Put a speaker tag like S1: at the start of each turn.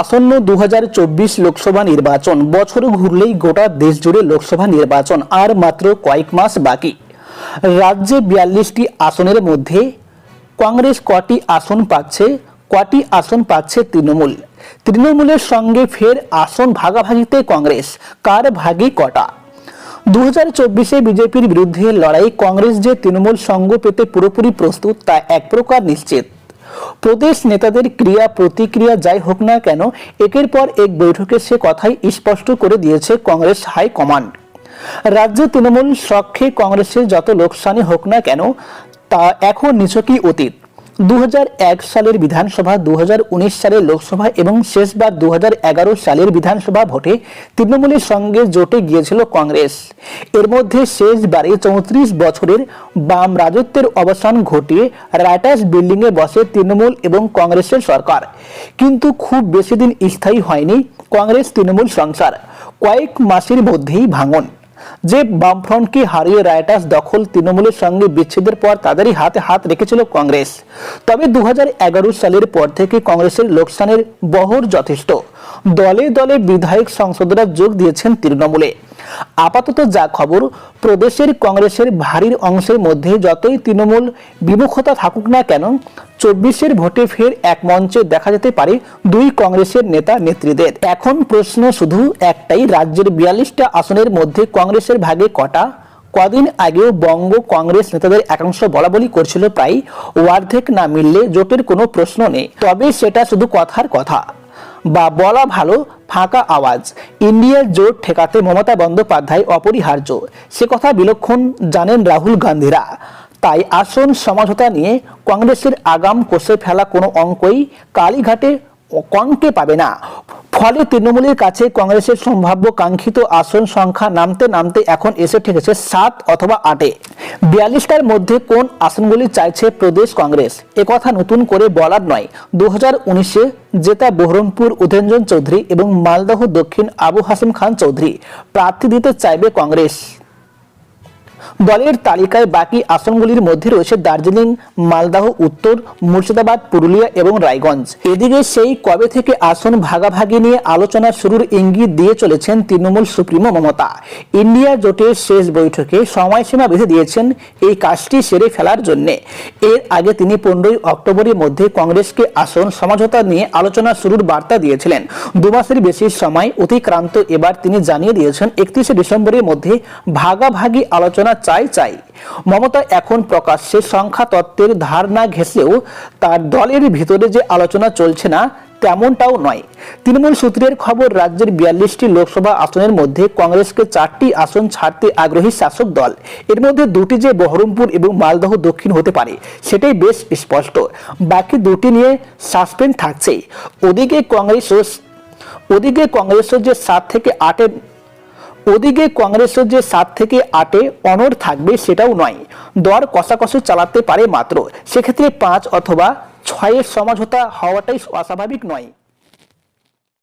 S1: আসন্ন দু হাজার চব্বিশ লোকসভা নির্বাচন। বছর ঘুরলেই গোটা দেশ জুড়ে লোকসভা নির্বাচন, আর মাত্র কয়েক মাস বাকি। রাজ্যে বিয়াল্লিশটি আসনের মধ্যে কংগ্রেস কটি আসন পাচ্ছে, কটি আসন পাচ্ছে তৃণমূল। তৃণমূলের সঙ্গে ফের আসন ভাগাভাগিতে কংগ্রেস, কার ভাগে কটা? দু হাজার চব্বিশে বিজেপির বিরুদ্ধে লড়াই, কংগ্রেস যে তৃণমূল সঙ্গ পেতে পুরোপুরি প্রস্তুত, তা এক প্রকার নিশ্চিত। প্রদেশ নেতাদের ক্রিয়া, প্রতিক্রিয়া যাই হোক না কেন, একের পর এক বৈঠকে সে কথাই স্পষ্ট করে দিয়েছে কংগ্রেস হাই কমান্ড। রাজ্যে তৃণমূল সক্ষে কংগ্রেসের যত লোকসানি হোক না কেন, তা এখন নিছকই অতীত। দু হাজার এক সালের বিধানসভা দু হাজার উনিশ সালের লোকসভা এবং শেষবার দু হাজার এগারো সালের বিধানসভা ভোটে তৃণমূলের সঙ্গে জোটে গিয়েছিল কংগ্রেস। এর মধ্যে শেষবারে চৌত্রিশ বছরের বাম রাজত্বের অবসান ঘটিয়ে রাইটার্স বিল্ডিংয়ে বসে তৃণমূল এবং কংগ্রেসের সরকার। কিন্তু খুব বেশি দিন স্থায়ী হয়নি কংগ্রেস তৃণমূল সংসার। কয়েক মাসের মধ্যেই ভাঙন। যে বামফ্রন্টকে হারিয়ে রায়টাস দখল তৃণমূলের সঙ্গে বিচ্ছেদের পর তাদেরই হাতে হাত রেখেছিল কংগ্রেস। তবে দু হাজার এগারো সালের পর থেকে কংগ্রেসের লোকসানের বহর যথেষ্ট। দলে দলে বিধায়ক সংসদরা যোগ দিয়েছেন তৃণমূলে। আপাতত যা খবর, প্রদেশের কংগ্রেসের ভারীর অংশের মধ্যে যতই তৃণমূল বিমুখতা থাকুক না কেন, চব্বিশের ভোটে ফের এক মঞ্চে দেখা যেতে পারে দুই কংগ্রেসের নেতা নেত্রীদের। এখন প্রশ্ন শুধু একটাই, রাজ্যের বিয়াল্লিশটা আসনের মধ্যে কংগ্রেসের ভাগে কটা? কদিন আগেও বঙ্গ কংগ্রেস নেতাদের একাংশ বলা বলি করছিল প্রায় ওয়ার্ধেক না মিললে জোটের কোনো প্রশ্ন নেই। তবে সেটা শুধু কথার কথা। বা বলা ভালো ফাঁকা আওয়াজ। ইন্ডিয়ার জোট ঠেকাতে মমতা বন্দ্যোপাধ্যায় অপরিহার্য। সে কথা বিলক্ষণ জানেন রাহুল গান্ধীরা। তাই আসন সমঝোতা নিয়ে কংগ্রেসের আগাম কোষে ফেলা কোনো অঙ্কই কালীঘাটে কঙ্কে পাবে না। ফলে তৃণমূলের কাছে কংগ্রেসের সম্ভাব্য কাঙ্ক্ষিত আসন সংখ্যা নামতে নামতে এখন এসে ঠেকেছে সাত অথবা আটে। বিয়াল্লিশটার মধ্যে কোন আসনগুলি চাইছে প্রদেশ কংগ্রেস? একথা নতুন করে বলার নয়। দু হাজার উনিশে জেতা বহরমপুর উধেঞ্জন চৌধুরী এবং মালদহ দক্ষিণ আবু হাসিম খান চৌধুরী। প্রার্থী দিতে চাইবে কংগ্রেস। দলের তালিকায় বাকি আসনগুলির মধ্যে রয়েছে দার্জিলিং, মালদাহ, উত্তর, মুর্শিদাবাদ, পুরুলিয়া এবং রায়গঞ্জ। এদিকে সেই কবে থেকে আসন ভাগাভাগি নিয়ে আলোচনা শুরুর ইঙ্গিত দিয়ে চলেছেন তৃণমূল সুপ্রিমো মমতা। ইন্ডিয়া জোটের শেষ বৈঠকে সময়সীমা বেঁধে দিয়েছেন এই কাজটি সেরে ফেলার জন্য। এর আগে তিনি পনেরোই অক্টোবরের মধ্যে কংগ্রেসকে আসন সমঝোতা নিয়ে আলোচনা শুরুর বার্তা দিয়েছিলেন। দু মাসের বেশি সময় অতিক্রান্ত এবার তিনি জানিয়ে দিয়েছেন, একত্রিশে ডিসেম্বরের মধ্যে ভাগাভাগি আলোচনা চাই চাই। মমতা এখন প্রকাশ্যে সংখ্যা তত্ত্বের ধার না ঘেঁষলেও তার দলের ভিতরে যে আলোচনা চলছে না, তেমনটাও নয়। তৃণমূল সূত্রের খবর, রাজ্যের বিয়াল্লিশটি লোকসভা আসনের মধ্যে কংগ্রেসকে চারটি আসন ছাড়তে আগ্রহী শাসক দল। এর মধ্যে দুটি যে বহরমপুর এবং মালদহ দক্ষিণ হতে পারে, সেটাই বেশ স্পষ্ট। বাকি দুটি নিয়ে সাসপেন্ড থাকছে। ওদিকে কংগ্রেস ওদিকে কংগ্রেসের যে সাত থেকে আটের ওদিকে কংগ্রেসের যে সাত থেকে আটে অনড় থাকবে সেটাও নয়। দর কষাকষি চালাতে পারে মাত্র। সেক্ষেত্রে পাঁচ অথবা ছয়ের সমাঝোতা হওয়াটাই অস্বাভাবিক নয়।